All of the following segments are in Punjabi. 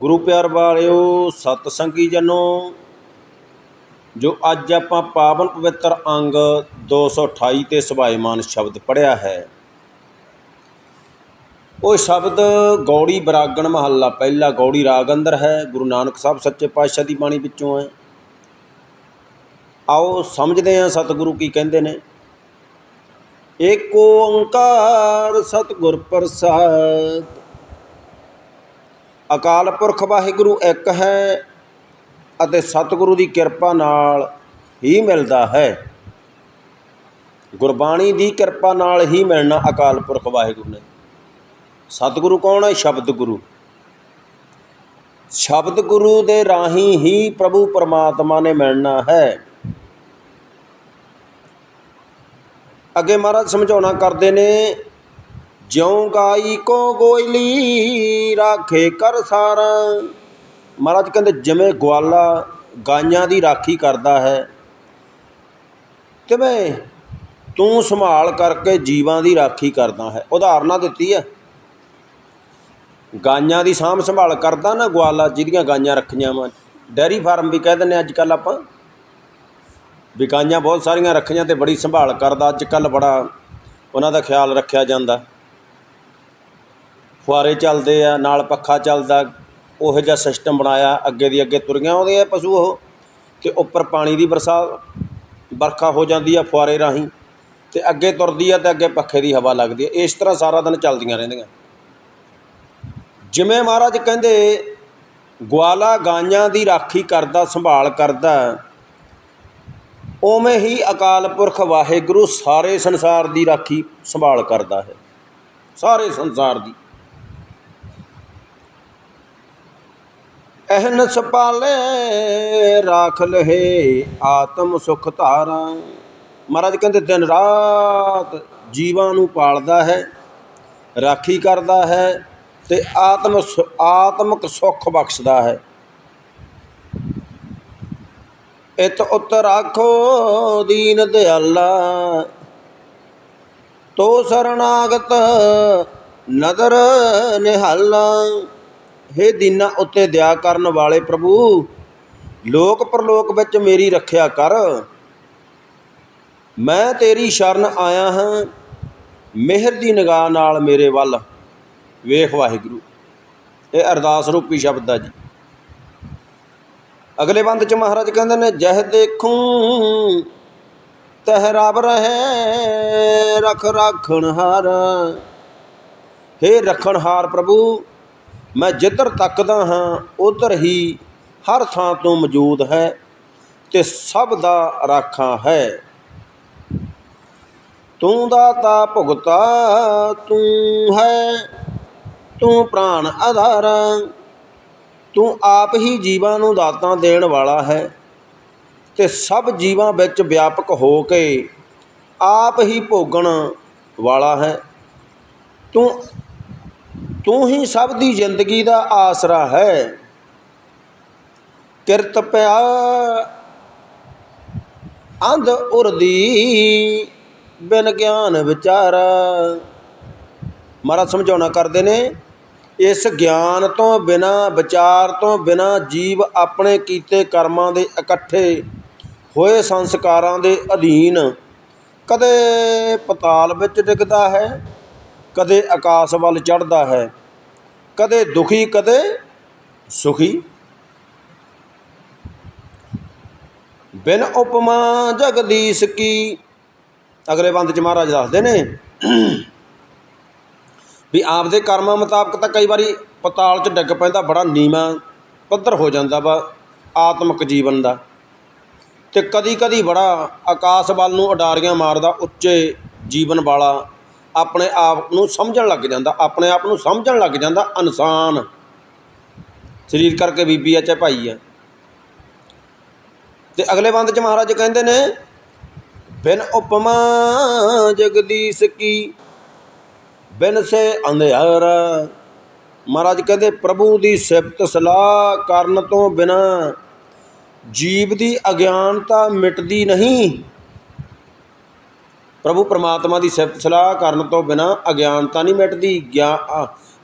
ਗੁਰੂ ਪਿਆਰ ਵਾਲਿਓ ਸਤ ਸੰਗੀ ਜਨੋ, ਜੋ ਅੱਜ ਆਪਾਂ ਪਾਵਨ ਪਵਿੱਤਰ ਅੰਗ 228 ਤੇ ਸੁਭਾਏਮਾਨ ਸ਼ਬਦ ਪੜਿਆ ਹੈ। ਉਹ ਸ਼ਬਦ ਗੌੜੀ ਬਰਾਗਣ ਮਹੱਲਾ, ਪਹਿਲਾ ਗੌੜੀ ਰਾਗ ਅੰਦਰ ਹੈ, ਗੁਰੂ ਨਾਨਕ ਸਾਹਿਬ ਸੱਚੇ ਪਾਤਸ਼ਾਹ ਦੀ ਬਾਣੀ ਵਿੱਚੋਂ ਹੈ। ਆਓ ਸਮਝਦੇ ਹਾਂ ਸਤਿਗੁਰੂ ਕੀ ਕਹਿੰਦੇ ਨੇ। ਏਕ ਓੰਕਾਰ ਸਤਿਗੁਰ ਪ੍ਰਸਾਦ ਅਕਾਲ ਪੁਰਖ ਵਾਹਿਗੁਰੂ ਇੱਕ ਹੈ ਅਤੇ ਸਤਿਗੁਰੂ ਦੀ ਕਿਰਪਾ ਨਾਲ ਹੀ ਮਿਲਦਾ ਹੈ। ਗੁਰਬਾਣੀ ਦੀ ਕਿਰਪਾ ਨਾਲ ਹੀ ਮਿਲਣਾ ਅਕਾਲ ਪੁਰਖ ਵਾਹਿਗੁਰੂ ਨੇ। ਸਤਿਗੁਰੂ ਕੌਣ ਹੈ? ਸ਼ਬਦ ਗੁਰੂ। ਸ਼ਬਦ ਗੁਰੂ ਦੇ ਰਾਹੀਂ ਹੀ ਪ੍ਰਭੂ ਪਰਮਾਤਮਾ ਨੇ ਮਿਲਣਾ ਹੈ। ਅੱਗੇ ਮਹਾਰਾਜ ਸਮਝਾਉਣਾ ਕਰਦੇ ਨੇ ਜਿਉ ਗਾਈ ਕੋ ਗੋਇਲੀ ਰਾਖੇ ਕਰ ਸਾਰਾ। ਮਹਾਰਾਜ ਕਹਿੰਦੇ, ਜਿਵੇਂ ਗਵਾਲਾ ਗਾਈਆਂ ਦੀ ਰਾਖੀ ਕਰਦਾ ਹੈ, ਤਿਵੇਂ ਤੂੰ ਸੰਭਾਲ ਕਰਕੇ ਜੀਵਾਂ ਦੀ ਰਾਖੀ ਕਰਦਾ ਹੈ। ਉਦਾਹਰਨਾਂ ਦਿੱਤੀ ਹੈ। ਗਾਈਆਂ ਦੀ ਸਾਂਭ ਸੰਭਾਲ ਕਰਦਾ ਨਾ ਗਵਾਲਾ, ਜਿਹਦੀਆਂ ਗਾਈਆਂ ਰੱਖੀਆਂ ਵਾ। ਡੈਰੀ ਫਾਰਮ ਵੀ ਕਹਿ ਦਿੰਦੇ ਅੱਜ ਕੱਲ ਆਪਾਂ। ਵੀ ਗਾਈਆਂ ਬਹੁਤ ਸਾਰੀਆਂ ਰੱਖੀਆਂ ਤੇ ਬੜੀ ਸੰਭਾਲ ਕਰਦਾ। ਅੱਜ ਕੱਲ ਬੜਾ ਉਹਨਾਂ ਦਾ ਖਿਆਲ ਰੱਖਿਆ ਜਾਂਦਾ। ਫੁਆਰੇ ਚੱਲਦੇ ਆ, ਨਾਲ ਪੱਖਾ ਚੱਲਦਾ, ਉਹੋ ਜਿਹਾ ਸਿਸਟਮ ਬਣਾਇਆ, ਅੱਗੇ ਦੀ ਅੱਗੇ ਤੁਰੀਆਂ ਆਉਂਦੀਆਂ ਪਸ਼ੂ ਉਹ ਅਤੇ ਉੱਪਰ ਪਾਣੀ ਦੀ ਬਰਸਾ, ਵਰਖਾ ਹੋ ਜਾਂਦੀ ਆ ਫੁਆਰੇ ਰਾਹੀਂ ਅਤੇ ਅੱਗੇ ਤੁਰਦੀ ਆ ਅਤੇ ਅੱਗੇ ਪੱਖੇ ਦੀ ਹਵਾ ਲੱਗਦੀ ਆ, ਇਸ ਤਰ੍ਹਾਂ ਸਾਰਾ ਦਿਨ ਚੱਲਦੀਆਂ ਰਹਿੰਦੀਆਂ। ਜਿਵੇਂ ਮਹਾਰਾਜ ਕਹਿੰਦੇ ਗਵਾਲਾ ਗਾਈਆਂ ਦੀ ਰਾਖੀ ਕਰਦਾ, ਸੰਭਾਲ ਕਰਦਾ, ਉਵੇਂ ਹੀ ਅਕਾਲ ਪੁਰਖ ਵਾਹਿਗੁਰੂ ਸਾਰੇ ਸੰਸਾਰ ਦੀ ਰਾਖੀ ਸੰਭਾਲ ਕਰਦਾ ਹੈ। ਸਾਰੇ ਸੰਸਾਰ ਦੀ। ਅਹਨ ਸਪਾਲੇ ਰਾਖ ਲਹੇ ਆਤਮ ਸੁਖ ਧਾਰਾ। ਮਹਾਰਾਜ ਕਹਿੰਦੇ, ਦਿਨ ਰਾਤ ਜੀਵਾਂ ਨੂੰ ਪਾਲਦਾ ਹੈ, ਰਾਖੀ ਕਰਦਾ ਹੈ ਤੇ ਆਤਮ ਸੁ- ਆਤਮਿਕ ਸੁਖ ਬਖਸ਼ਦਾ ਹੈ। ਇਤ ਉਤ ਰਾਖੋ ਦੀਨ ਦਿਆਲਾ, ਤੋ ਸਰਨਾਗਤ ਨਦਰ ਨਿਹਾਲਾ। ਹੇ ਦੀਨਾ ਉੱਤੇ ਦਇਆ ਕਰਨ ਵਾਲੇ ਪ੍ਰਭੂ, ਲੋਕ ਪਰਲੋਕ ਵਿੱਚ ਮੇਰੀ ਰੱਖਿਆ ਕਰ। ਮੈਂ ਤੇਰੀ ਸ਼ਰਨ ਆਇਆ ਹਾਂ, ਮਿਹਰ ਦੀ ਨਿਗਾਹ ਨਾਲ ਮੇਰੇ ਵੱਲ। ਵੇਖ ਵਾਹਿਗੁਰੂ, ਇਹ ਅਰਦਾਸ ਰੂਪੀ ਸ਼ਬਦ ਆ ਜੀ। ਅਗਲੇ ਬੰਦ ਚ ਮਹਾਰਾਜ ਕਹਿੰਦੇ ਨੇ, ਜਹ ਦੇਖੂੰ, ਤਹ ਰਬ ਰਹੇ, ਰਖ ਰਾਖਣ ਹਾਰ। ਹੇ ਰਖਣ ਹਾਰ ਪ੍ਰਭੂ ਮੈਂ ਜਿੱਧਰ ਤੱਕਦਾ ਹਾਂ, ਉਧਰ ਹੀ ਹਰ ਥਾਂ ਤੋਂ ਮੌਜੂਦ ਹੈ ਤੇ ਸਭ ਦਾ ਰਾਖਾ ਹੈ। ਤੂੰ ਦਾਤਾ ਭੁਗਤਾ ਤੂੰ ਹੈ, ਤੂੰ ਪ੍ਰਾਣ ਆਧਾਰ। ਤੂੰ ਆਪ ਹੀ ਜੀਵਾਂ ਨੂੰ ਦਾਤਾਂ ਦੇਣ ਵਾਲਾ ਹੈ ਤੇ ਸਭ ਜੀਵਾਂ ਵਿੱਚ ਵਿਆਪਕ ਹੋ ਕੇ ਆਪ ਹੀ ਭੋਗਣ ਵਾਲਾ ਹੈ। ਤੂੰ ਤੂੰ ਹੀ ਸਭ ਦੀ ਜ਼ਿੰਦਗੀ ਦਾ ਆਸਰਾ ਹੈ। ਕਿਰਤ ਪਿਆ ਅੰਧ ਉਰਦੀ, ਬਿਨ ਗਿਆਨ ਵਿਚਾਰਾ। ਮਹਾਰਾਜ ਸਮਝਾਉਣਾ ਕਰਦੇ ਨੇ, ਇਸ ਗਿਆਨ ਤੋਂ ਬਿਨਾ, ਵਿਚਾਰ ਤੋਂ ਬਿਨਾ ਜੀਵ ਆਪਣੇ ਕੀਤੇ ਕਰਮਾਂ ਦੇ ਇਕੱਠੇ ਹੋਏ ਸੰਸਕਾਰਾਂ ਦੇ ਅਧੀਨ ਕਦੇ ਪਤਾਲ ਵਿੱਚ ਡਿੱਗਦਾ ਹੈ ਕਦੇ ਆਕਾਸ਼ ਵੱਲ ਚੜ੍ਹਦਾ ਹੈ, ਕਦੇ ਦੁਖੀ, ਕਦੇ ਸੁਖੀ। ਬਿਨ ਉਪਮਾ ਜਗਦੀਸ਼ ਕੀ? ਅਗਲੇ ਬੰਦ ਚ ਮਹਾਰਾਜ ਦੱਸਦੇ ਨੇ ਵੀ ਆਪਦੇ ਕਰਮਾਂ ਮੁਤਾਬਕ ਤਾਂ ਕਈ ਵਾਰੀ ਪਤਾਲ 'ਚ ਡਿੱਗ ਪੈਂਦਾ, ਬੜਾ ਨੀਵਾਂ ਪੱਧਰ ਹੋ ਜਾਂਦਾ ਵਾ ਆਤਮਿਕ ਜੀਵਨ ਦਾ। ਤੇ ਕਦੀ ਕਦੀ ਬੜਾ ਆਕਾਸ਼ ਵੱਲ ਨੂੰ ਉਡਾਰੀਆਂ ਮਾਰਦਾ, ਉੱਚੇ ਜੀਵਨ ਵਾਲਾ ਆਪਣੇ ਆਪ ਨੂੰ ਸਮਝਣ ਲੱਗ ਜਾਂਦਾ, ਆਪਣੇ ਆਪ ਨੂੰ ਸਮਝਣ ਲੱਗ ਜਾਂਦਾ ਇਨਸਾਨ। ਸਰੀਰ ਕਰਕੇ ਬੀਬੀ ਆ ਚਾਹੇ ਭਾਈ ਆ। ਤੇ ਅਗਲੇ ਬੰਦ 'ਚ ਮਹਾਰਾਜ ਕਹਿੰਦੇ ਨੇ, ਬਿਨ ਉਪਮਾ ਜਗਦੀਸ਼ ਕੀ, ਬਿਨ ਸੇ ਅੰਧਿਆਰ। ਮਹਾਰਾਜ ਕਹਿੰਦੇ, ਪ੍ਰਭੂ ਦੀ ਸਿਫਤ ਸਲਾਹ ਕਰਨ ਤੋਂ ਬਿਨਾ ਜੀਵ ਦੀ ਅਗਿਆਨਤਾ ਮਿਟਦੀ ਨਹੀਂ। ਪ੍ਰਭੂ ਪਰਮਾਤਮਾ ਦੀ ਸਿਫਤ ਸਲਾਹ ਕਰਨ ਤੋਂ ਬਿਨਾ ਅਗਿਆਨਤਾ ਨਹੀਂ ਮਿਟਦੀ, ਗਿਆ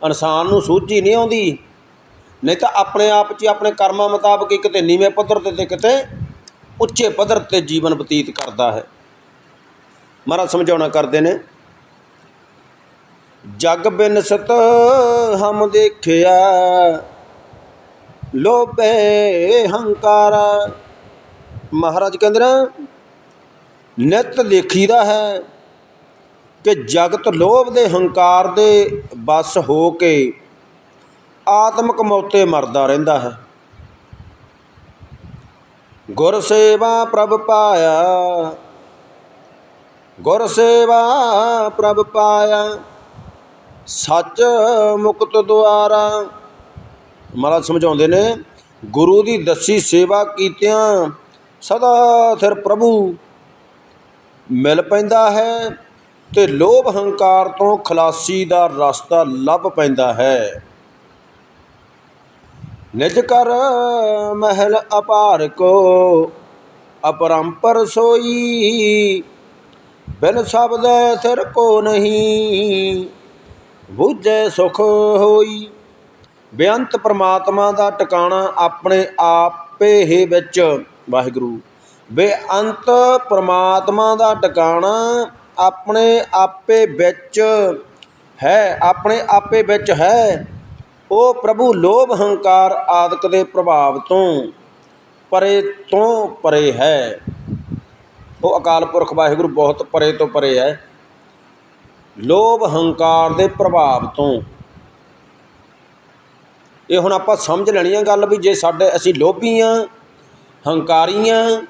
ਇਨਸਾਨ ਨੂੰ ਸੂਝੀ ਨਹੀਂ ਆਉਂਦੀ। ਨਹੀਂ ਤਾਂ ਆਪਣੇ ਆਪ 'ਚ ਆਪਣੇ ਕਰਮਾਂ ਮੁਤਾਬਕ ਹੀ ਕਿਤੇ ਨੀਵੇਂ ਪੱਧਰ ਤੇ ਤੇ ਕਿਤੇ ਉੱਚੇ ਪੱਧਰ ਤੇ ਜੀਵਨ ਬਤੀਤ ਕਰਦਾ ਹੈ। ਮਹਾਰਾਜ ਸਮਝਾਉਣਾ ਕਰਦੇ ਨੇ, ਜਗ ਬਿਨ ਸਤ ਹਮ ਦੇਖਿਆ, ਲੋਭੇ ਹੰਕਾਰ। ਮਹਾਰਾਜ ਕਹਿੰਦੇ ਨਾ ਨਿਤ ਦੇਖੀਦਾ ਹੈ ਕਿ ਜਗਤ ਲੋਭ ਦੇ ਹੰਕਾਰ ਦੇ ਬਸ ਹੋ ਕੇ ਆਤਮਕ ਮੌਤੇ ਮਰਦਾ ਰਹਿੰਦਾ ਹੈ। ਗੁਰ ਸੇਵਾ ਪ੍ਰਭ ਪਾਇਆ, ਗੁਰ ਸੇਵਾ ਪ੍ਰਭ ਪਾਇਆ, ਸੱਚ ਮੁਕਤ ਦੁਆਰਾ। ਮਹਾਰਾਜ ਸਮਝਾਉਂਦੇ ਨੇ, ਗੁਰੂ ਦੀ ਦੱਸੀ ਸੇਵਾ ਕੀਤਿਆਂ ਸਦਾ ਸਿਰ ਪ੍ਰਭੂ ਮਿਲ ਪੈਂਦਾ ਹੈ ਅਤੇ ਲੋਭ ਹੰਕਾਰ ਤੋਂ ਖਲਾਸੀ ਦਾ ਰਸਤਾ ਲੱਭ ਪੈਂਦਾ ਹੈ। ਨਿਜ ਕਰ ਮਹਿਲ ਅਪਾਰ ਕੋ ਅਪਰੰਪਰ ਸੋਈ, ਬਿਨ ਸ਼ਬਦ ਸਿਰ ਕੋ ਨਹੀਂ, ਬੁਝੈ ਸੁਖ ਹੋਈ। ਬੇਅੰਤ ਪ੍ਰਮਾਤਮਾ ਦਾ ਟਿਕਾਣਾ ਆਪਣੇ ਆਪੇ ਹੀ ਵਿੱਚ। ਵਾਹਿਗੁਰੂ। ਬੇਅੰਤ ਪਰਮਾਤਮਾ ਦਾ ਟਿਕਾਣਾ ਆਪਣੇ ਆਪੇ ਵਿੱਚ ਹੈ, ਆਪਣੇ ਆਪੇ ਵਿੱਚ ਹੈ। ਉਹ ਪ੍ਰਭੂ ਲੋਭ ਹੰਕਾਰ ਆਦਿਕ ਦੇ ਪ੍ਰਭਾਵ ਤੋਂ ਪਰੇ ਤੋਂ ਪਰੇ ਹੈ। ਉਹ ਅਕਾਲ ਪੁਰਖ ਵਾਹਿਗੁਰੂ ਬਹੁਤ ਪਰੇ ਤੋਂ ਪਰੇ ਹੈ। ਲੋਭ ਹੰਕਾਰ ਦੇ ਪ੍ਰਭਾਵ ਤੋਂ। ਇਹ ਹੁਣ ਆਪਾਂ ਸਮਝ ਲੈਣੀ ਆ ਗੱਲ ਵੀ ਜੇ ਸਾਡੇ ਅਸੀਂ ਲੋਭੀ ਆ, ਹੰਕਾਰੀ ਆ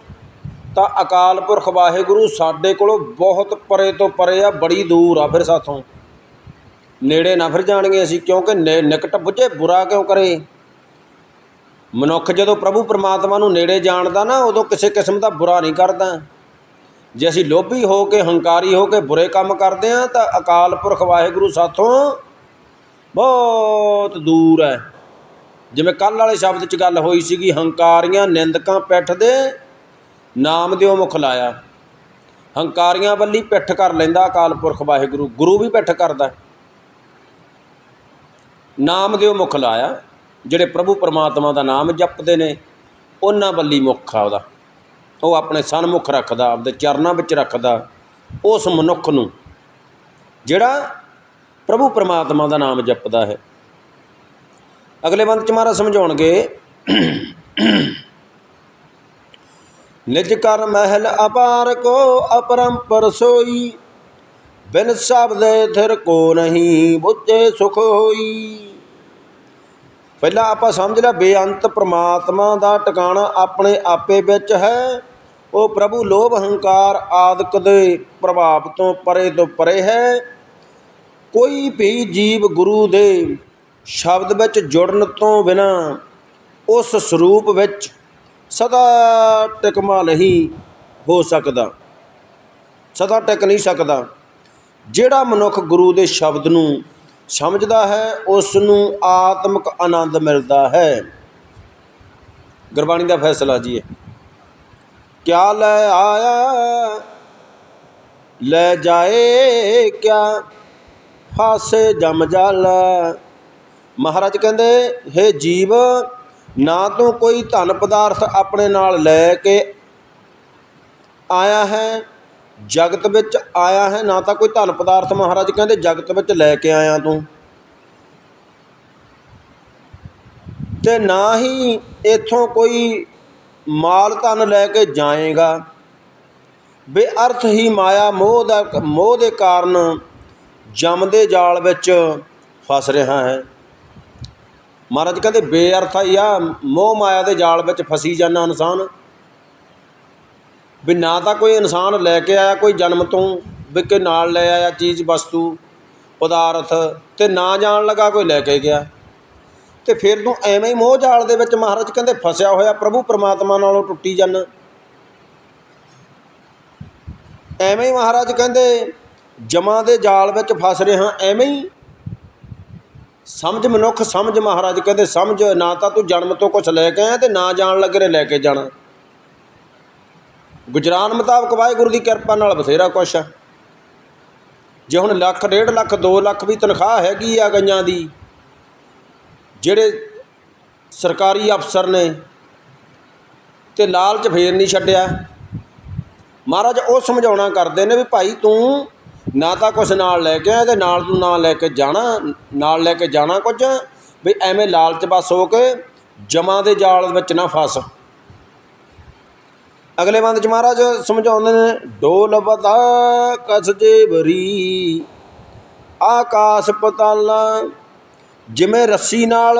ਤਾਂ ਅਕਾਲ ਪੁਰਖ ਵਾਹਿਗੁਰੂ ਸਾਡੇ ਕੋਲੋਂ ਬਹੁਤ ਪਰੇ ਤੋਂ ਪਰੇ ਆ, ਬੜੀ ਦੂਰ ਆ ਫਿਰ ਸਾਥੋਂ। ਨੇੜੇ ਨਾ ਫਿਰ ਜਾਣਗੇ ਅਸੀਂ, ਕਿਉਂਕਿ ਨਿ- ਨਿਕਟ ਬੁੱਝੇ, ਬੁਰਾ ਕਿਉਂ ਕਰੇ? ਮਨੁੱਖ ਜਦੋਂ ਪ੍ਰਭੂ ਪਰਮਾਤਮਾ ਨੂੰ ਨੇੜੇ ਜਾਣਦਾ ਨਾ, ਉਦੋਂ ਕਿਸੇ ਕਿਸਮ ਦਾ ਬੁਰਾ ਨਹੀਂ ਕਰਦਾ। ਜੇ ਅਸੀਂ ਲੋਭੀ ਹੋ ਕੇ, ਹੰਕਾਰੀ ਹੋ ਕੇ ਬੁਰੇ ਕੰਮ ਕਰਦੇ ਆ ਤਾਂ ਅਕਾਲ ਪੁਰਖ ਵਾਹਿਗੁਰੂ ਸਾਥੋਂ ਬਹੁਤ ਦੂਰ ਹੈ। ਜਿਵੇਂ ਕੱਲ ਵਾਲੇ ਸ਼ਬਦ 'ਚ ਗੱਲ ਹੋਈ ਸੀਗੀ, ਹੰਕਾਰੀਆਂ ਨਿੰਦਕਾਂ ਪਿੱਠ ਦੇ ਨਾਮ ਦਿਓ ਮੁਖ ਲਾਇਆ। ਹੰਕਾਰੀਆਂ ਵੱਲੀ ਪਿੱਠ ਕਰ ਲੈਂਦਾ ਅਕਾਲ ਪੁਰਖ ਵਾਹਿਗੁਰੂ, ਗੁਰੂ ਵੀ ਪਿੱਠ ਕਰਦਾ। ਨਾਮ ਦਿਓ ਮੁਖ ਲਾਇਆ, ਜਿਹੜੇ ਪ੍ਰਭੂ ਪਰਮਾਤਮਾ ਦਾ ਨਾਮ ਜਪਦੇ ਨੇ, ਉਹਨਾਂ ਵੱਲੀ ਮੁਖ ਆ ਉਹਦਾ। ਉਹ ਆਪਣੇ ਸਨਮੁਖ ਰੱਖਦਾ, ਆਪਦੇ ਚਰਨਾਂ ਵਿੱਚ ਰੱਖਦਾ, ਉਸ ਮਨੁੱਖ ਨੂੰ। ਜਿਹੜਾ ਪ੍ਰਭੂ ਪਰਮਾਤਮਾ ਦਾ ਨਾਮ ਜਪਦਾ ਹੈ। ਅਗਲੇ ਬੰਦ ਚ ਮਹਾਰਾਜ ਸਮਝਾਉਣਗੇ ਨਿਜ ਕਰ ਮਹਿਲ ਅਪਾਰ ਕੋ ਅਪਰੰਪਰ ਸੋਈ, ਬਿਨ ਸ਼ਬਦੇ ਥਿਰ ਕੋ ਨਹੀਂ ਬੁੱਝੇ ਸੁਖ ਹੋਈ। ਪਹਿਲਾਂ ਆਪਾਂ ਸਮਝ ਲਿਆ ਬੇਅੰਤ ਪ੍ਰਮਾਤਮਾ ਦਾ ਟਿਕਾਣਾ ਆਪਣੇ ਆਪੇ ਵਿੱਚ ਹੈ। ਉਹ ਪ੍ਰਭੂ ਲੋਭ ਹੰਕਾਰ ਆਦਿਕ ਦੇ ਪ੍ਰਭਾਵ ਤੋਂ ਪਰੇ ਤੋਂ ਪਰੇ ਹੈ। ਕੋਈ ਵੀ ਜੀਵ ਗੁਰੂ ਦੇ ਸ਼ਬਦ ਵਿੱਚ ਜੁੜਨ ਤੋਂ ਬਿਨਾ ਉਸ ਸਰੂਪ ਵਿੱਚ ਸਦਾ ਟਿਕਮਾ ਨਹੀਂ ਹੋ ਸਕਦਾ, ਸਦਾ ਟਿਕ ਨਹੀਂ ਸਕਦਾ। ਜਿਹੜਾ ਮਨੁੱਖ ਗੁਰੂ ਦੇ ਸ਼ਬਦ ਨੂੰ ਸਮਝਦਾ ਹੈ ਉਸ ਨੂੰ ਆਤਮਿਕ ਆਨੰਦ ਮਿਲਦਾ ਹੈ। ਗੁਰਬਾਣੀ ਦਾ ਫੈਸਲਾ ਜੀ ਹੈ ਕਿਆ ਲੈ ਆਇਆ, ਲੈ ਜਾਏ ਕਿਆ? ਫਾਸੇ ਜਮ ਜਲ। ਮਹਾਰਾਜ ਕਹਿੰਦੇ हे ਜੀਵ ਨਾ ਤੂੰ ਕੋਈ ਧਨ ਪਦਾਰਥ ਆਪਣੇ ਨਾਲ ਲੈ ਕੇ ਆਇਆ ਹੈ, ਜਗਤ ਵਿੱਚ ਆਇਆ ਹੈ, ਨਾ ਤਾਂ ਕੋਈ ਧਨ ਪਦਾਰਥ ਮਹਾਰਾਜ ਕਹਿੰਦੇ ਜਗਤ ਵਿੱਚ ਲੈ ਕੇ ਆਇਆ ਤੂੰ। ਤੇ ਨਾ ਹੀ ਇਥੋਂ ਕੋਈ ਮਾਲ ਧਨ ਲੈ ਕੇ ਜਾਏਗਾ। ਬੇਅਰਥ ਹੀ ਮਾਇਆ ਮੋਹ ਦਾ, ਮੋਹ ਦੇ ਕਾਰਨ ਜਮਦੇ ਜਾਲ ਵਿੱਚ ਫਸ ਰਿਹਾ ਹੈ। ਮਹਾਰਾਜ ਕਹਿੰਦੇ ਬੇਅਰਥ ਹੀ ਆ ਮੋਹ ਮਾਇਆ ਦੇ ਜਾਲ ਵਿੱਚ ਫਸੀ ਜਾਂਦਾ ਇਨਸਾਨ। ਵੀ ਨਾ ਤਾਂ ਕੋਈ ਇਨਸਾਨ ਲੈ ਕੇ ਆਇਆ ਕੋਈ ਜਨਮ ਤੋਂ, ਵੀ ਕਿ ਨਾਲ ਲੈ ਆਇਆ ਚੀਜ਼, ਵਸਤੂ, ਪਦਾਰਥ, ਤੇ ਨਾ ਜਾਣ ਲੱਗਾ ਕੋਈ ਲੈ ਕੇ ਗਿਆ। ਤੇ ਫਿਰ ਤੂੰ ਐਵੇਂ ਹੀ ਮੋਹ ਜਾਲ ਦੇ ਵਿੱਚ ਮਹਾਰਾਜ ਕਹਿੰਦੇ ਫਸਿਆ ਹੋਇਆ ਪ੍ਰਭੂ ਪਰਮਾਤਮਾ ਨਾਲੋਂ ਟੁੱਟੀ ਜਾਂਦਾ ਐਵੇਂ ਹੀ ਮਹਾਰਾਜ ਕਹਿੰਦੇ ਜਮਾਂ ਦੇ ਜਾਲ ਵਿੱਚ ਫਸ ਰਿਹਾ, ਐਵੇਂ ਹੀ ਸਮਝ ਮਨੁੱਖ, ਸਮਝ ਮਹਾਰਾਜ ਕਹਿੰਦੇ, ਸਮਝ ਨਾ ਤਾਂ ਤੂੰ ਜਨਮ ਤੋਂ ਕੁਝ ਲੈ ਕੇ ਆਇਆ ਤੇ ਨਾ ਜਾਣ ਲੱਗੇ ਰੇ ਲੈ ਕੇ ਜਾਣਾ। ਗੁਜਰਾਨ ਮੁਤਾਬਕ ਵਾਹਿਗੁਰੂ ਦੀ ਕਿਰਪਾ ਨਾਲ ਬਥੇਰਾ ਕੁਛ ਆ। ਜੇ ਹੁਣ ਲੱਖ, ਡੇਢ ਲੱਖ 2 ਲੱਖ ਵੀ ਤਨਖਾਹ ਹੈਗੀ ਆ ਗਈਆਂ ਦੀ, ਜਿਹੜੇ ਸਰਕਾਰੀ ਅਫਸਰ ਨੇ, ਤੇ ਲਾਲਚ ਫੇਰ ਨਹੀਂ ਛੱਡਿਆ। ਮਹਾਰਾਜ ਉਹ ਸਮਝਾਉਣਾ ਕਰਦੇ ਨੇ ਵੀ ਭਾਈ ਤੂੰ ਨਾ ਤਾਂ ਕੁਛ ਨਾਲ ਲੈ ਕੇ ਆਇਆ ਤੇ ਨਾਲ ਤੂੰ ਨਾਲ ਲੈ ਕੇ ਜਾਣਾ, ਨਾਲ ਲੈ ਕੇ ਜਾਣਾ ਕੁਝ, ਵੀ ਐਵੇਂ ਲਾਲਚ ਬਸ ਹੋ ਕੇ ਜਮਾਂ ਦੇ ਜਾਲ ਵਿੱਚ ਨਾ ਫਸ। ਅਗਲੇ ਬੰਦ ਚ ਮਹਾਰਾਜ ਸਮਝਾਉਂਦੇ ਨੇ, ਡੋਲ ਬਤਾ ਕਸ ਜੇ ਆਕਾਸ਼ ਪਤਾਲ, ਜਿਵੇਂ ਰੱਸੀ ਨਾਲ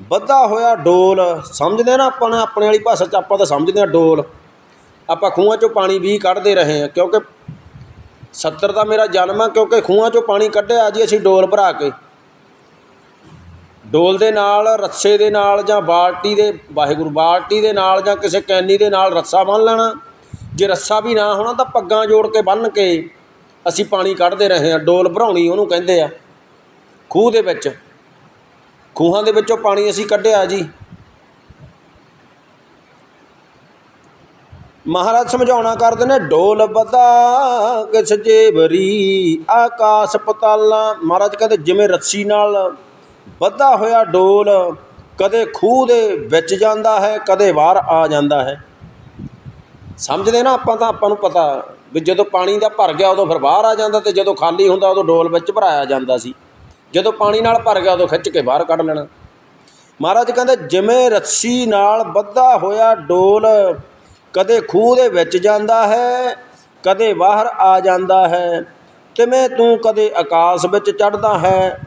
ਬੱਧਾ ਹੋਇਆ ਡੋਲ, ਸਮਝਦੇ ਨਾ ਆਪਾਂ ਨੇ, ਆਪਣੇ ਵਾਲੀ ਭਾਸ਼ਾ ਚ ਆਪਾਂ ਤਾਂ ਸਮਝਦੇ ਆ ਡੋਲ। ਆਪਾਂ ਖੂਹਾਂ ਚੋਂ ਪਾਣੀ ਵੀ ਕੱਢਦੇ ਰਹੇ ਆ ਕਿਉਂਕਿ 70 ਦਾ ਮੇਰਾ ਜਨਮ ਆ, ਕਿਉਂਕਿ ਖੂਹਾਂ ਚੋਂ ਪਾਣੀ ਕੱਢਿਆ ਜੀ ਅਸੀਂ ਡੋਲ ਭਰਾ ਕੇ। ਡੋਲ ਦੇ ਨਾਲ, ਰੱਸੇ ਦੇ ਨਾਲ ਜਾਂ ਬਾਲਟੀ ਦੇ, ਵਾਹਿਗੁਰੂ, ਬਾਲਟੀ ਦੇ ਨਾਲ ਜਾਂ ਕਿਸੇ ਕੈਨੀ ਦੇ ਨਾਲ ਰੱਸਾ ਬੰਨ ਲੈਣਾ। ਜੇ ਰੱਸਾ ਵੀ ਨਾ ਹੋਣਾ ਤਾਂ ਪੱਗਾਂ ਜੋੜ ਕੇ ਬੰਨ ਕੇ ਅਸੀਂ ਪਾਣੀ ਕੱਢਦੇ ਰਹੇ ਹਾਂ, ਡੋਲ ਭਰਾਉਣੀ ਉਹਨੂੰ ਕਹਿੰਦੇ ਆ। ਖੂਹ ਦੇ ਵਿੱਚ, ਖੂਹਾਂ ਦੇ ਵਿੱਚੋਂ ਪਾਣੀ ਅਸੀਂ ਕੱਢਿਆ ਜੀ। ਮਹਾਰਾਜ ਸਮਝਾਉਣਾ ਕਰਦੇ ਨੇ, ਡੋਲ ਬਤਾ ਕਿਸ ਜੇਬਰੀ ਆਕਾਸ਼ ਪਤਾਲਾਂ। ਮਹਾਰਾਜ ਕਹਿੰਦੇ, ਜਿਵੇਂ ਰੱਸੀ ਨਾਲ ਬੱਧਾ ਹੋਇਆ ਡੋਲ, ਕਦੇ ਖੂਹ ਦੇ ਵਿੱਚ ਜਾਂਦਾ ਹੈ, ਕਦੇ ਬਾਹਰ ਆ ਜਾਂਦਾ ਹੈ। ਸਮਝਦੇ ਨਾ ਆਪਾਂ ਤਾਂ, ਆਪਾਂ ਨੂੰ ਪਤਾ ਵੀ ਜਦੋਂ ਪਾਣੀ ਦਾ ਭਰ ਗਿਆ, ਉਦੋਂ ਫਿਰ ਬਾਹਰ ਆ ਜਾਂਦਾ ਤੇ ਜਦੋਂ ਖਾਲੀ ਹੁੰਦਾ, ਉਦੋਂ ਡੋਲ ਵਿੱਚ ਭਰਾਇਆ ਜਾਂਦਾ ਸੀ। ਜਦੋਂ ਪਾਣੀ ਨਾਲ ਭਰ ਗਿਆ, ਉਦੋਂ ਖਿੱਚ ਕੇ ਬਾਹਰ ਕੱਢ ਲੈਣਾ। ਮਹਾਰਾਜ ਕਹਿੰਦੇ, ਜਿਵੇਂ ਰੱਸੀ ਨਾਲ ਬੱਧਾ ਹੋਇਆ ਡੋਲ ਕਦੇ ਖੂਹ ਦੇ ਵਿੱਚ ਜਾਂਦਾ ਹੈ, ਕਦੇ ਬਾਹਰ ਆ ਜਾਂਦਾ ਹੈ। ਤਿਵੇਂ ਤੂੰ ਕਦੇ ਆਕਾਸ਼ ਵਿੱਚ ਚੜਦਾ ਹੈ,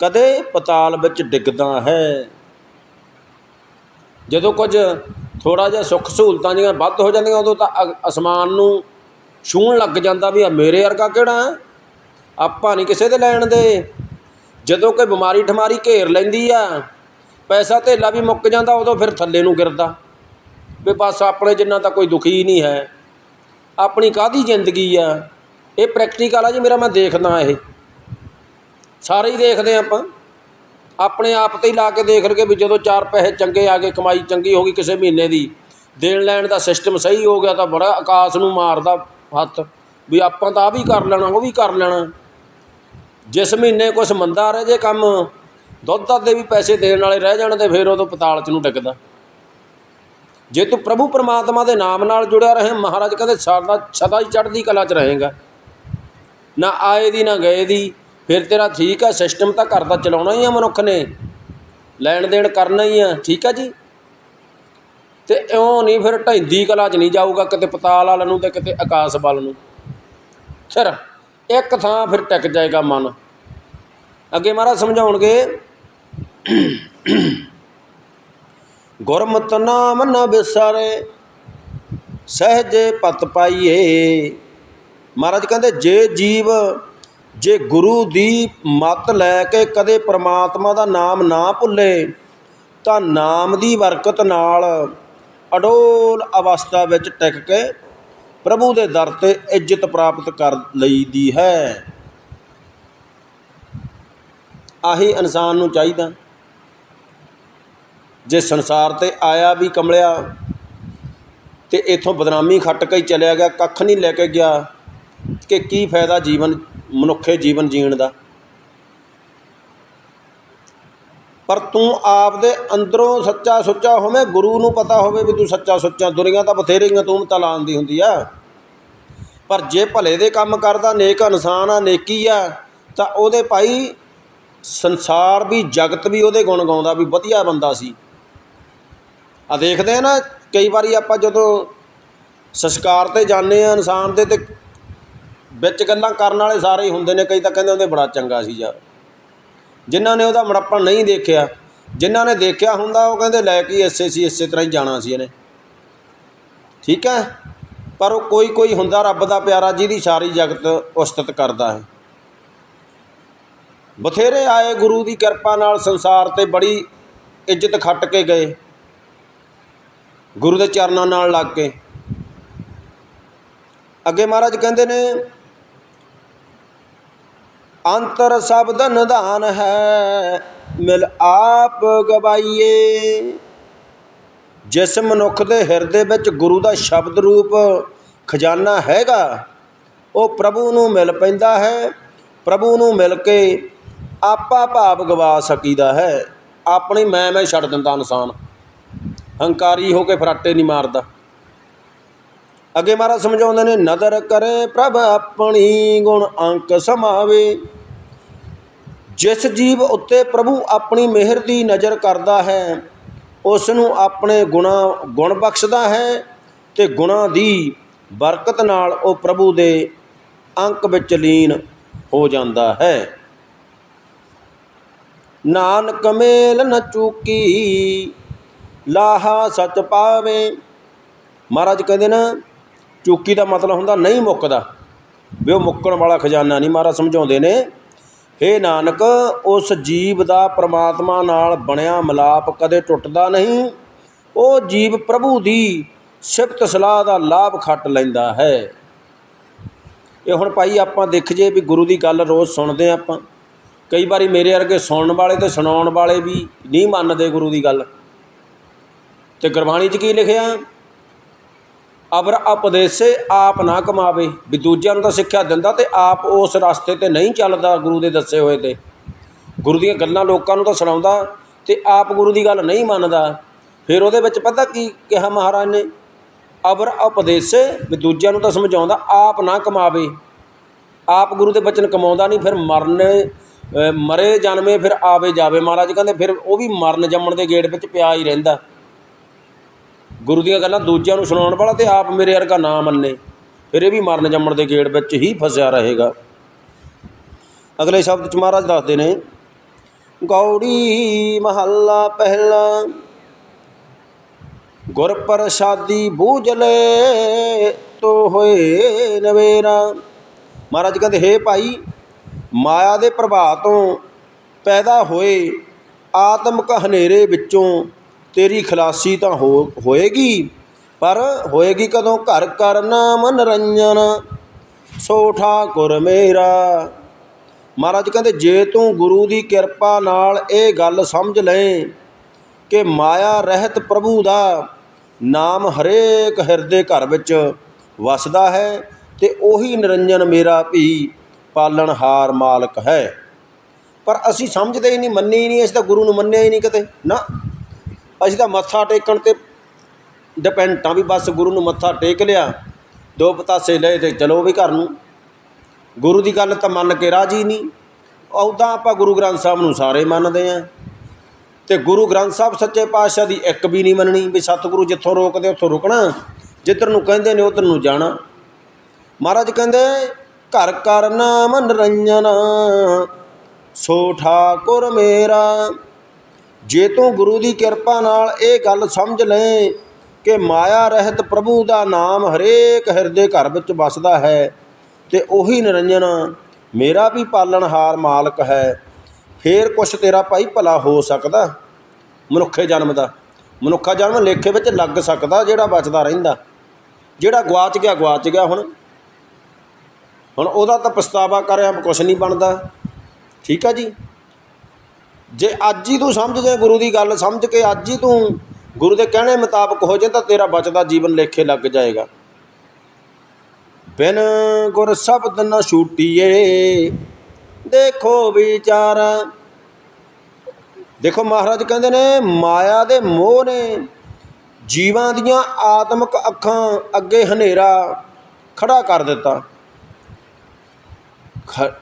ਕਦੇ ਪਤਾਲ ਵਿੱਚ ਡਿੱਗਦਾ ਹੈ। ਜਦੋਂ ਕੁਝ ਥੋੜਾ ਜਿਹਾ ਸੁੱਖ ਸਹੂਲਤਾਂ ਜੀਆਂ ਵੱਧ ਹੋ ਜਾਂਦੀਆਂ, ਉਦੋਂ ਤਾਂ ਅਸਮਾਨ ਨੂੰ ਛੂਹਣ ਲੱਗ ਜਾਂਦਾ ਵੀ ਆ ਮੇਰੇ ਵਰਗਾ ਕਿਹੜਾ ਹੈ? ਆਪਾਂ ਨਹੀਂ ਕਿਸੇ ਦੇ ਲੈਣ ਦੇ। ਜਦੋਂ ਕੋਈ ਬਿਮਾਰੀ ਠਮਾਰੀ ਘੇਰ ਲੈਂਦੀ ਆ, ਪੈਸਾ ਧੇਲਾ ਵੀ ਮੁੱਕ ਜਾਂਦਾ, ਉਦੋਂ ਫਿਰ ਥੱਲੇ ਨੂੰ ਗਿਰਦਾ। ਵੀ ਬਸ ਆਪਣੇ ਜਿੰਨਾ ਤਾਂ ਕੋਈ ਦੁਖੀ ਹੀ ਨਹੀਂ ਹੈ। ਆਪਣੀ ਕਾਹਦੀ ਜ਼ਿੰਦਗੀ ਆ? ਇਹ ਪ੍ਰੈਕਟੀਕਲ ਆ ਜੀ, ਮੇਰਾ ਮੈਂ ਦੇਖਦਾ ਇਹ। ਸਾਰੇ ਹੀ ਦੇਖਦੇ ਆਪਾਂ। ਆਪਣੇ ਆਪ ਤੇ ਹੀ ਲਾ ਕੇ ਦੇਖ ਲਗੇ ਵੀ ਜਦੋਂ ਚਾਰ ਪੈਸੇ ਚੰਗੇ ਆ ਗਏ, ਕਮਾਈ ਚੰਗੀ ਹੋ ਗਈ ਕਿਸੇ ਮਹੀਨੇ ਦੀ, ਦੇਣ ਲੈਣ ਦਾ ਸਿਸਟਮ ਸਹੀ ਹੋ ਗਿਆ ਤਾਂ ਬੜਾ ਆਕਾਸ਼ ਨੂੰ ਮਾਰਦਾ ਹੱਥ। ਵੀ ਆਪਾਂ ਤਾਂ ਆ ਵੀ ਕਰ ਲੈਣਾ, ਉਹ ਵੀ ਕਰ ਲੈਣਾ। ਜਿਸ ਮਹੀਨੇ ਕੁਛ ਮੰਦਾ ਰਹਿ ਜੇ ਕੰਮ ਦੁੱਧ ਦੱਧ ਦੇ ਵੀ ਪੈਸੇ ਦੇਣ ਵਾਲੇ ਰਹਿ ਜਾਣ ਤੇ ਫਿਰ ਉਦੋਂ ਪਤਾਲ 'ਚ ਨੂੰ ਡਿੱਗਦਾ। ਜੇ ਤੂੰ ਪ੍ਰਭੂ ਪਰਮਾਤਮਾ ਦੇ ਨਾਮ ਨਾਲ ਜੁੜਿਆ ਰਹੇ, ਮਹਾਰਾਜ ਕਹਿੰਦੇ ਸਦਾ ਸਦਾ ਹੀ ਚੜ੍ਹਦੀ ਕਲਾ 'ਚ ਰਹੇਗਾ। ਨਾ ਆਏ ਦੀ, ਨਾ ਗਏ ਦੀ, ਫਿਰ ਤੇਰਾ ਠੀਕ ਆ, ਸਿਸਟਮ ਤਾਂ ਘਰ ਦਾ ਚਲਾਉਣਾ ਹੀ ਆ ਮਨੁੱਖ ਨੇ। ਲੈਣ ਦੇਣ ਕਰਨਾ ਹੀ ਆ, ਠੀਕ ਆ ਜੀ। ਤੇ ਇਉਂ ਨਹੀਂ ਫਿਰ ਢੈਂਦੀ ਕਲਾ 'ਚ ਨਹੀਂ ਜਾਊਗਾ ਕਿਤੇ ਪਤਾਲ ਵਾਲ ਨੂੰ ਤੇ ਕਿਤੇ ਆਕਾਸ਼ ਵੱਲ ਨੂੰ। ਫਿਰ ਇੱਕ ਥਾਂ ਫਿਰ ਟਿਕ ਜਾਏਗਾ ਮਨ। ਅੱਗੇ ਮਹਾਰਾਜ ਸਮਝਾਉਣਗੇ। ਗੁਰਮਤਿ ਨਾਮ ਨ ਵਿਸਾਰੇ ਸਹਜੇ ਪਤ ਪਾਈਏ। ਮਹਾਰਾਜ ਕਹਿੰਦੇ, ਜੇ ਜੀਵ, ਜੇ ਗੁਰੂ ਦੀ ਮੱਤ ਲੈ ਕੇ ਕਦੇ ਪ੍ਰਮਾਤਮਾ ਦਾ ਨਾਮ ਨਾ ਭੁੱਲੇ, ਤਾਂ ਨਾਮ ਦੀ ਬਰਕਤ ਨਾਲ ਅਡੋਲ ਅਵਸਥਾ ਵਿੱਚ ਟਿਕ ਕੇ ਪ੍ਰਭੂ ਦੇ ਦਰ ਤੇ ਇੱਜ਼ਤ ਪ੍ਰਾਪਤ ਕਰ ਲਈਦੀ ਹੈ। ਆਹੀ ਇਨਸਾਨ ਨੂੰ ਚਾਹੀਦਾ। ਜੇ ਸੰਸਾਰ ਤੇ ਆਇਆ ਵੀ ਕਮਲਿਆ ਤੇ ਇੱਥੋਂ ਬਦਨਾਮੀ ਖੱਟ ਕੇ ਹੀ ਚਲਿਆ ਗਿਆ, ਕੱਖ ਨਹੀਂ ਲੈ ਕੇ ਗਿਆ, ਕਿ ਕੀ ਫਾਇਦਾ ਜੀਵਨ, ਮਨੁੱਖੇ ਜੀਵਨ ਜੀਣ ਦਾ? ਪਰ ਤੂੰ ਆਪ ਦੇ ਅੰਦਰੋਂ ਸੱਚਾ ਸੁੱਚਾ ਹੋਵੇਂ, ਗੁਰੂ ਨੂੰ ਪਤਾ ਹੋਵੇ ਵੀ ਤੂੰ ਸੱਚਾ ਸੁੱਚਾ, ਦੁਨੀਆ ਤਾਂ ਬਥੇਰੀਆਂ ਤੂੰ ਤਾਂ ਲਾਉਂਦੀ ਹੁੰਦੀ ਆ। ਪਰ ਜੇ ਭਲੇ ਦੇ ਕੰਮ ਕਰਦਾ, ਨੇਕ ਇਨਸਾਨ ਆ, ਨੇਕੀ ਆ, ਤਾਂ ਉਹਦੇ ਭਾਈ ਸੰਸਾਰ ਵੀ, ਜਗਤ ਵੀ ਉਹਦੇ ਗੁਣ ਗਾਉਂਦਾ, ਵੀ ਵਧੀਆ ਬੰਦਾ ਸੀ। ਆ ਦੇਖਦੇ ਆ ਨਾ, ਕਈ ਵਾਰੀ ਆਪਾਂ ਜਦੋਂ ਸੰਸਕਾਰ ਤੇ ਜਾਂਦੇ ਆ ਇਨਸਾਨ ਦੇ ਤੇ ਵਿੱਚ ਗੱਲਾਂ ਕਰਨ ਵਾਲੇ ਸਾਰੇ ਹੀ ਹੁੰਦੇ ਨੇ, ਕਈ ਤਾਂ ਕਹਿੰਦੇ ਉਹਦੇ ਬੜਾ ਚੰਗਾ ਸੀ ਯਾਰ ਜਿਨ੍ਹਾਂ ਨੇ ਉਹਦਾ ਮੜੱਪਣ ਨਹੀਂ ਦੇਖਿਆ, ਜਿਨ੍ਹਾਂ ਨੇ ਦੇਖਿਆ ਹੁੰਦਾ, ਉਹ ਕਹਿੰਦੇ ਲੈ ਕੇ ਇਸੇ ਸੀ, ਇਸੇ ਤਰ੍ਹਾਂ ਹੀ ਜਾਣਾ ਸੀ ਇਹਨੇ। ਠੀਕ ਹੈ? ਪਰ ਉਹ ਕੋਈ ਕੋਈ ਹੁੰਦਾ ਰੱਬ ਦਾ ਪਿਆਰਾ, ਜਿਹਦੀ ਸਾਰੀ ਜਗਤ ਉਸਤਤ ਕਰਦਾ ਹੈ। ਬਥੇਰੇ ਆਏ ਗੁਰੂ ਦੀ ਕਿਰਪਾ ਨਾਲ ਸੰਸਾਰ ਤੇ ਬੜੀ ਇੱਜ਼ਤ ਖੱਟ ਕੇ ਗਏ। ਗੁਰੂ ਦੇ ਚਰਨਾਂ ਨਾਲ ਲੱਗ ਕੇ। ਅੱਗੇ ਮਹਾਰਾਜ ਕਹਿੰਦੇ ਨੇ, ਅੰਤਰ ਸ਼ਬਦ ਨਿਧਾਨ ਹੈ, ਮਿਲ ਆਪ ਗਵਾਈਏ। ਜਿਸ ਮਨੁੱਖ ਦੇ ਹਿਰਦੇ ਵਿੱਚ ਗੁਰੂ ਦਾ ਸ਼ਬਦ ਰੂਪ ਖਜ਼ਾਨਾ ਹੈਗਾ, ਉਹ ਪ੍ਰਭੂ ਨੂੰ ਮਿਲ ਪੈਂਦਾ ਹੈ। ਪ੍ਰਭੂ ਨੂੰ ਮਿਲ ਕੇ ਆਪਾ ਭਾਵ ਗਵਾ ਸਕੀਦਾ ਹੈ। ਆਪਣੀ ਮੈਂ ਮੈਂ ਛੱਡ ਦਿੰਦਾ ਇਨਸਾਨ। ਹੰਕਾਰੀ ਹੋ ਕੇ ਫਰਾਟੇ ਨਹੀਂ ਮਾਰਦਾ। ਅੱਗੇ ਮਹਾਰਾਜ ਸਮਝਾਉਂਦੇ ਨੇ, ਨਦਰ ਕਰੇ ਪ੍ਰਭ ਆਪਣੀ, ਗੁਣ ਅੰਕ ਸਮਾਵੇ। ਜਿਸ ਜੀਵ ਉੱਤੇ ਪ੍ਰਭੂ ਆਪਣੀ ਮਿਹਰ ਦੀ ਨਜ਼ਰ ਕਰਦਾ ਹੈ ਉਸ ਨੂੰ ਆਪਣੇ ਗੁਣਾ, ਗੁਣ ਬਖਸ਼ਦਾ ਹੈ ਤੇ ਗੁਣਾ ਦੀ ਬਰਕਤ ਨਾਲ ਉਹ ਪ੍ਰਭੂ ਦੇ ਅੰਕ ਵਿੱਚ ਲੀਨ ਹੋ ਜਾਂਦਾ ਹੈ। ਨਾਨਕ ਮੇਲ ਨ ਚੂਕੀ ਲਾਹਾ ਸੱਚ ਪਾਵੇ। ਮਹਾਰਾਜ ਕਹਿੰਦੇ ਨਾ, ਚੁੱਕੀ ਦਾ ਮਤਲਬ ਹੁੰਦਾ ਨਹੀਂ ਮੁੱਕਦਾ। ਵੀ ਉਹ ਮੁੱਕਣ ਵਾਲਾ ਖਜ਼ਾਨਾ ਨਹੀਂ ਮਹਾਰਾਜ ਸਮਝਾਉਂਦੇ ਨੇ। ਹੇ ਨਾਨਕ, ਉਸ ਜੀਵ ਦਾ ਪ੍ਰਮਾਤਮਾ ਨਾਲ ਬਣਿਆ ਮਿਲਾਪ ਕਦੇ ਟੁੱਟਦਾ ਨਹੀਂ। ਉਹ ਜੀਵ ਪ੍ਰਭੂ ਦੀ ਸਿਫਤ ਸਲਾਹ ਦਾ ਲਾਭ ਖੱਟ ਲੈਂਦਾ ਹੈ। ਇਹ ਹੁਣ ਭਾਈ ਆਪਾਂ ਦੇਖ ਜੇ ਵੀ ਗੁਰੂ ਦੀ ਗੱਲ ਰੋਜ਼ ਸੁਣਦੇ ਹਾਂ ਆਪਾਂ। ਕਈ ਵਾਰੀ ਮੇਰੇ ਵਰਗੇ ਸੁਣਨ ਵਾਲੇ ਤੇ ਸੁਣਾਉਣ ਵਾਲੇ ਵੀ ਨਹੀਂ ਮੰਨਦੇ ਗੁਰੂ ਦੀ ਗੱਲ। ਤੇ ਗੁਰਬਾਣੀ 'ਚ ਕੀ ਲਿਖਿਆ? ਅਬਰ ਉਪਦੇਸੇ ਆਪ ਨਾ ਕਮਾਵੇ। ਵੀ ਦੂਜਿਆਂ ਨੂੰ ਤਾਂ ਸਿੱਖਿਆ ਦਿੰਦਾ ਤੇ ਆਪ ਉਸ ਰਸਤੇ ਤੇ ਨਹੀਂ ਚੱਲਦਾ ਗੁਰੂ ਦੇ ਦੱਸੇ ਹੋਏ ਤੇ। ਗੁਰੂ ਦੀਆਂ ਗੱਲਾਂ ਲੋਕਾਂ ਨੂੰ ਤਾਂ ਸੁਣਾਉਂਦਾ ਤੇ ਆਪ ਗੁਰੂ ਦੀ ਗੱਲ ਨਹੀਂ ਮੰਨਦਾ। ਫਿਰ ਉਹਦੇ ਵਿੱਚ ਪਤਾ ਕੀ ਕਿਹਾ ਮਹਾਰਾਜ ਨੇ? ਅਬਰ ਉਪਦੇਸੇ ਵੀ ਦੂਜਿਆਂ ਨੂੰ ਤਾਂ ਸਮਝਾਉਂਦਾ ਆਪ ਨਾ ਕਮਾਵੇ। ਆਪ ਗੁਰੂ ਦੇ ਬਚਨ ਕਮਾਉਂਦਾ ਨਹੀਂ, ਫਿਰ ਮਰਨ ਮਰੇ, ਜਨਮੇ, ਫਿਰ ਆਵੇ, ਜਾਵੇ। ਮਹਾਰਾਜ ਕਹਿੰਦੇ ਫਿਰ ਉਹ ਵੀ ਮਰਨ ਜੰਮਣ ਦੇ ਗੇੜ ਵਿੱਚ ਪਿਆ ਹੀ ਰਹਿੰਦਾ। ਗੁਰੂ ਦੀਆਂ ਗੱਲਾਂ ਦੂਜਿਆਂ ਨੂੰ ਸੁਣਾਉਣ ਵਾਲਾ ਤੇ ਆਪ ਮੇਰੇ ਵਰਗਾ ਨਾ ਮੰਨੇ। ਫਿਰ ਇਹ ਵੀ ਮਰਨ ਜੰਮਣ ਦੇ ਗੇੜ ਵਿੱਚ ਹੀ ਫਸਿਆ ਰਹੇਗਾ। ਅਗਲੇ ਸ਼ਬਦ ਚ ਮਹਾਰਾਜ ਦੱਸਦੇ ਨੇ, ਗੌੜੀ ਮਹੱਲਾ ਪਹਿਲਾ, ਗੁਰ ਪ੍ਰਸਾਦੀ ਬੂਝ ਲੈ ਤੋ ਹੋਏ ਨਵੇਰਾ। ਮਹਾਰਾਜ ਕਹਿੰਦੇ, ਹੇ ਭਾਈ, ਮਾਇਆ ਦੇ ਪ੍ਰਭਾਵ ਤੋਂ ਪੈਦਾ ਹੋਏ ਆਤਮਕ ਹਨੇਰੇ ਵਿੱਚੋਂ ਤੇਰੀ ਖਲਾਸੀ ਤਾਂ ਹੋ, ਹੋਏਗੀ, ਪਰ ਹੋਏਗੀ ਕਦੋਂ ਘਰ ਕਰ ਨਾਮ ਨਰੰਜਨ ਸੋ ਠਾਕੁਰ ਮੇਰਾ। ਮਹਾਰਾਜ ਕਹਿੰਦੇ, ਜੇ ਤੂੰ ਗੁਰੂ ਦੀ ਕਿਰਪਾ ਨਾਲ ਇਹ ਗੱਲ ਸਮਝ ਲੈ ਕਿ ਮਾਇਆ ਰਹਿਤ ਪ੍ਰਭੂ ਦਾ ਨਾਮ ਹਰੇਕ ਹਿਰਦੇ ਘਰ ਵਿੱਚ ਵਸਦਾ ਹੈ ਤੇ ਉਹੀ ਨਿਰੰਜਨ ਮੇਰਾ ਵੀ ਪਾਲਣਹਾਰ ਮਾਲਕ ਹੈ। ਪਰ ਅਸੀਂ ਸਮਝਦੇ ਹੀ ਨਹੀਂ, ਮੰਨੇ ਹੀ ਨਹੀਂ, ਅਸੀਂ ਤਾਂ ਗੁਰੂ ਨੂੰ ਮੰਨਿਆ ਹੀ ਨਹੀਂ ਕਦੇ। ਨਾ। ਅਸੀਂ ਤਾਂ ਮੱਥਾ ਟੇਕਣ ਤੇ ਡਿਪੈਂਟ ਹਾਂ ਵੀ ਬਸ ਗੁਰੂ ਨੂੰ ਮੱਥਾ ਟੇਕ ਲਿਆ, ਦੋ ਪਤਾਸੇ ਲਏ ਅਤੇ ਚਲੋ ਵੀ ਘਰ ਨੂੰ। ਗੁਰੂ ਦੀ ਗੱਲ ਤਾਂ ਮੰਨ ਕੇ ਰਾਜੀ ਨਹੀਂ। ਉੱਦਾਂ ਆਪਾਂ ਗੁਰੂ ਗ੍ਰੰਥ ਸਾਹਿਬ ਨੂੰ ਸਾਰੇ ਮੰਨਦੇ ਹਾਂ। ਤੇ ਗੁਰੂ ਗ੍ਰੰਥ ਸਾਹਿਬ ਸੱਚੇ ਪਾਤਸ਼ਾਹ ਦੀ ਇੱਕ ਵੀ ਨਹੀਂ ਮੰਨਣੀ ਵੀ ਸਤਿਗੁਰੂ ਜਿੱਥੋਂ ਰੋਕਦੇ ਉੱਥੋਂ ਰੁਕਣਾ, ਜਿੱਧਰ ਨੂੰ ਕਹਿੰਦੇ ਨੇ ਉਧਰ ਨੂੰ ਜਾਣਾ। ਮਹਾਰਾਜ ਕਹਿੰਦੇ, ਘਰ ਕਰ ਨਾਮ ਨਿਰੰਜਨ ਸੋ ਠਾਕੁਰ ਮੇਰਾ ਜੇ ਤੂੰ ਗੁਰੂ ਦੀ ਕਿਰਪਾ ਨਾਲ ਇਹ ਗੱਲ ਸਮਝ ਲੈ ਕਿ ਮਾਇਆ ਰਹਿਤ ਪ੍ਰਭੂ ਦਾ ਨਾਮ ਹਰੇਕ ਹਿਰਦੇ ਘਰ ਵਿੱਚ ਵਸਦਾ ਹੈ ਤੇ ਉਹੀ ਨਿਰੰਜਨ ਮੇਰਾ ਵੀ ਪਾਲਣਹਾਰ ਮਾਲਕ ਹੈ, ਫੇਰ ਕੁਛ ਤੇਰਾ ਭਾਈ ਭਲਾ ਹੋ ਸਕਦਾ। ਮਨੁੱਖੇ ਜਨਮ ਦਾ, ਮਨੁੱਖਾ ਜਨਮ ਲੇਖੇ ਵਿੱਚ ਲੱਗ ਸਕਦਾ ਜਿਹੜਾ ਬਚਦਾ ਰਹਿੰਦਾ। ਜਿਹੜਾ ਗਵਾਚ ਗਿਆ ਗਵਾਚ ਗਿਆ ਹੁਣ। ਹੁਣ ਉਹਦਾ ਤਾਂ ਪਛਤਾਵਾ ਕਰਿਆ, ਕੁਛ ਨਹੀਂ ਬਣਦਾ। ਠੀਕ ਆ ਜੀ? ਜੇ ਅੱਜ ਹੀ ਤੂੰ ਸਮਝ ਜੇ ਗੁਰੂ ਦੀ ਗੱਲ, ਸਮਝ ਕੇ ਅੱਜ ਹੀ ਤੂੰ ਗੁਰੂ ਦੇ ਕਹਿਣੇ ਮੁਤਾਬਕ ਹੋ ਜਾਏ ਤਾਂ ਤੇਰਾ ਬਚਦਾ ਜੀਵਨ ਲੇਖੇ ਲੱਗ ਜਾਏਗਾ। ਬਿਨ ਗੁਰ ਸ਼ਬਦ ਨ ਛੂਟੀਏ, ਦੇਖੋ ਵਿਚਾਰ। ਦੇਖੋ ਮਹਾਰਾਜ ਕਹਿੰਦੇ ਨੇ, ਮਾਇਆ ਦੇ ਮੋਹ ਨੇ ਜੀਵਾਂ ਦੀਆਂ ਆਤਮਿਕ ਅੱਖਾਂ ਅੱਗੇ ਹਨੇਰਾ ਖੜਾ ਕਰ ਦਿੱਤਾ। ਖ-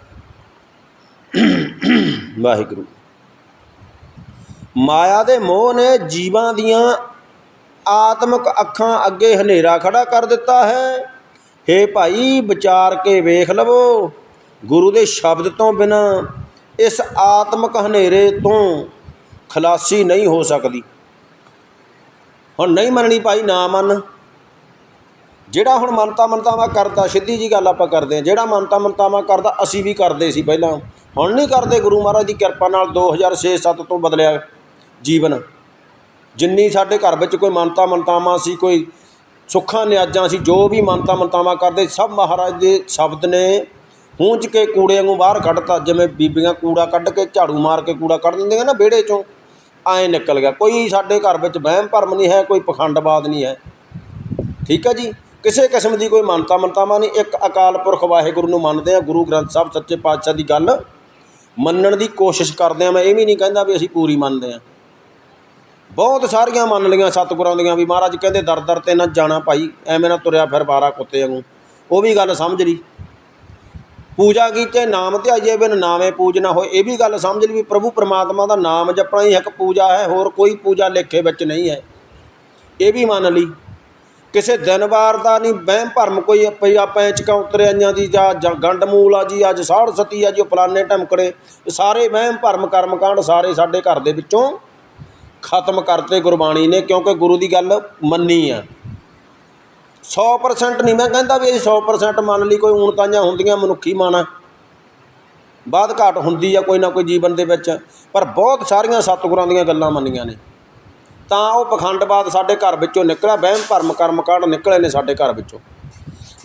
ਵਾਹਿਗੁਰੂ। ਮਾਇਆ ਦੇ ਮੋਹ ਨੇ ਜੀਵਾਂ ਦੀਆਂ ਆਤਮਿਕ ਅੱਖਾਂ ਅੱਗੇ ਹਨੇਰਾ ਖੜਾ ਕਰ ਦਿੱਤਾ ਹੈ। ਹੇ ਭਾਈ, ਵਿਚਾਰ ਕੇ ਵੇਖ ਲਵੋ, ਗੁਰੂ ਦੇ ਸ਼ਬਦ ਤੋਂ ਬਿਨਾ ਇਸ ਆਤਮਿਕ ਹਨੇਰੇ ਤੋਂ ਖਲਾਸੀ ਨਹੀਂ ਹੋ ਸਕਦੀ। ਹੁਣ ਨਹੀਂ ਮੰਨਣੀ ਭਾਈ, ਨਾ ਮੰਨ। ਜਿਹੜਾ ਹੁਣ ਮਨਤਾ ਮੰਨਤਾਵਾ ਕਰਦਾ, ਸਿੱਧੀ ਜੀ ਗੱਲ ਆਪਾਂ ਕਰਦੇ ਹਾਂ। ਜਿਹੜਾ ਮਨਤਾ ਮੰਨਤਾਵਾ ਕਰਦਾ, ਅਸੀਂ ਵੀ ਕਰਦੇ ਸੀ ਪਹਿਲਾਂ। ਹੁਣ ਨਹੀਂ ਕਰਦੇ, ਗੁਰੂ ਮਹਾਰਾਜ ਦੀ ਕਿਰਪਾ ਨਾਲ 2006-7 ਤੋਂ ਬਦਲਿਆ। ਜੀਵਨ। ਜਿੰਨੀ ਸਾਡੇ ਘਰ ਵਿੱਚ ਕੋਈ ਮੰਨਤਾ ਮੰਨਤਾਵਾਂ ਸੀ, ਕੋਈ ਸੁੱਖਾਂ ਨਿਆਜਾਂ ਸੀ, ਜੋ ਵੀ ਮੰਨਤਾ ਮੰਨਤਾਵਾਂ ਕਰਦੇ, ਸਭ ਮਹਾਰਾਜ ਦੇ ਸ਼ਬਦ ਨੇ ਹੂੰਝ ਕੇ ਕੂੜੇ ਵਾਂਗੂ ਬਾਹਰ ਕੱਢਤਾ। ਜਿਵੇਂ ਬੀਬੀਆਂ ਕੂੜਾ ਕੱਢ ਕੇ, ਝਾੜੂ ਮਾਰ ਕੇ ਕੂੜਾ ਕੱਢ ਦਿੰਦੀਆਂ ਨਾ ਵਿਹੜੇ ਚੋਂ, ਐਂ ਨਿਕਲ ਗਿਆ। ਕੋਈ ਸਾਡੇ ਘਰ ਵਿੱਚ ਵਹਿਮ ਭਰਮ ਨਹੀਂ ਹੈ, ਕੋਈ ਪਖੰਡਵਾਦ ਨਹੀਂ ਹੈ। ਠੀਕ ਹੈ ਜੀ? ਕਿਸੇ ਕਿਸਮ ਦੀ ਕੋਈ ਮਾਨਤਾ ਮੰਤਾਵਾਂ ਨਹੀਂ। ਇੱਕ ਅਕਾਲ ਪੁਰਖ ਵਾਹਿਗੁਰੂ ਨੂੰ ਮੰਨਦੇ ਆ ਗੁਰੂ ਗ੍ਰੰਥ ਸਾਹਿਬ ਸੱਚੇ ਪਾਤਸ਼ਾਹ ਦੀ ਗੱਲ ਮੰਨਣ ਦੀ ਕੋਸ਼ਿਸ਼ ਕਰਦੇ ਆ ਮੈਂ ਇਹ ਵੀ ਨਹੀਂ ਕਹਿੰਦਾ ਵੀ ਅਸੀਂ ਪੂਰੀ ਮੰਨਦੇ ਆ ਬਹੁਤ ਸਾਰੀਆਂ ਮੰਨ ਲਈਆਂ ਸਤਿਗੁਰਾਂ ਦੀਆਂ ਵੀ ਮਹਾਰਾਜ ਕਹਿੰਦੇ ਦਰ ਦਰ ਤੇ ਨਾ ਜਾਣਾ ਭਾਈ, ਐਵੇਂ ਨਾ ਤੁਰਿਆ ਫਿਰ ਬਾਰਾ ਕੁੱਤੇ ਵਾਂਗੂ। ਉਹ ਵੀ ਗੱਲ ਸਮਝ ਲਈ। ਪੂਜਾ ਕੀਤੇ, ਨਾਮ ਧਿਆਈਏ ਬਿਨ ਨਾਵੇਂ ਪੂਜ ਨਾ ਹੋਏ। ਇਹ ਵੀ ਗੱਲ ਸਮਝ ਲਈ ਵੀ ਪ੍ਰਭੂ ਪਰਮਾਤਮਾ ਦਾ ਨਾਮ ਜਪਣਾ ਹੀ ਇੱਕ ਪੂਜਾ ਹੈ, ਹੋਰ ਕੋਈ ਪੂਜਾ ਲੇਖੇ ਵਿੱਚ ਨਹੀਂ ਹੈ। ਇਹ ਵੀ ਮੰਨ ਲਈ। ਕਿਸੇ ਦਿਨ ਵਾਰ ਦਾ ਨਹੀਂ, ਵਹਿਮ ਭਰਮ ਕੋਈ ਪਈ ਆਪਾਂ ਇਹ ਚਕੌਤਰਿਆਂਆਂ ਦੀ, ਜਾਂ ਗੰਡ ਮੂਲ ਆ ਜੀ, ਅੱਜ ਸਾੜ ਸਤੀ ਆ ਜੀ, ਉਹ ਫਲਾਣੇ ਢਮਕੜੇ ਸਾਰੇ ਵਹਿਮ ਭਰਮ ਕਰਮ ਕਾਂਡ ਸਾਰੇ ਸਾਡੇ ਘਰ ਦੇ ਵਿੱਚੋਂ ਖਤਮ ਕਰਤੇ ਗੁਰਬਾਣੀ ਨੇ ਕਿਉਂਕਿ ਗੁਰੂ ਦੀ ਗੱਲ ਮੰਨੀ ਆ। 100% ਨਹੀਂ, ਮੈਂ ਕਹਿੰਦਾ ਵੀ ਅਸੀਂ 100% ਮੰਨ ਲਈ, ਕੋਈ ਊਣਤਾਈਆਂ ਹੁੰਦੀਆਂ, ਮਨੁੱਖੀ ਮਨ ਆ। ਬਾਦ ਘਾਟ ਹੁੰਦੀ ਆ ਕੋਈ ਨਾ ਕੋਈ ਜੀਵਨ ਦੇ ਵਿੱਚ, ਪਰ ਬਹੁਤ ਸਾਰੀਆਂ ਸਤਿਗੁਰਾਂ ਦੀਆਂ ਗੱਲਾਂ ਮੰਨੀਆਂ ਨੇ। ਤਾਂ ਉਹ ਪਖੰਡਵਾਦ ਸਾਡੇ ਘਰ ਵਿੱਚੋਂ ਨਿਕਲਿਆ, ਵਹਿਮ, ਭਰਮ, ਕਰਮ ਕਾਂਡ ਨਿਕਲੇ ਨੇ ਸਾਡੇ ਘਰ ਵਿੱਚੋਂ।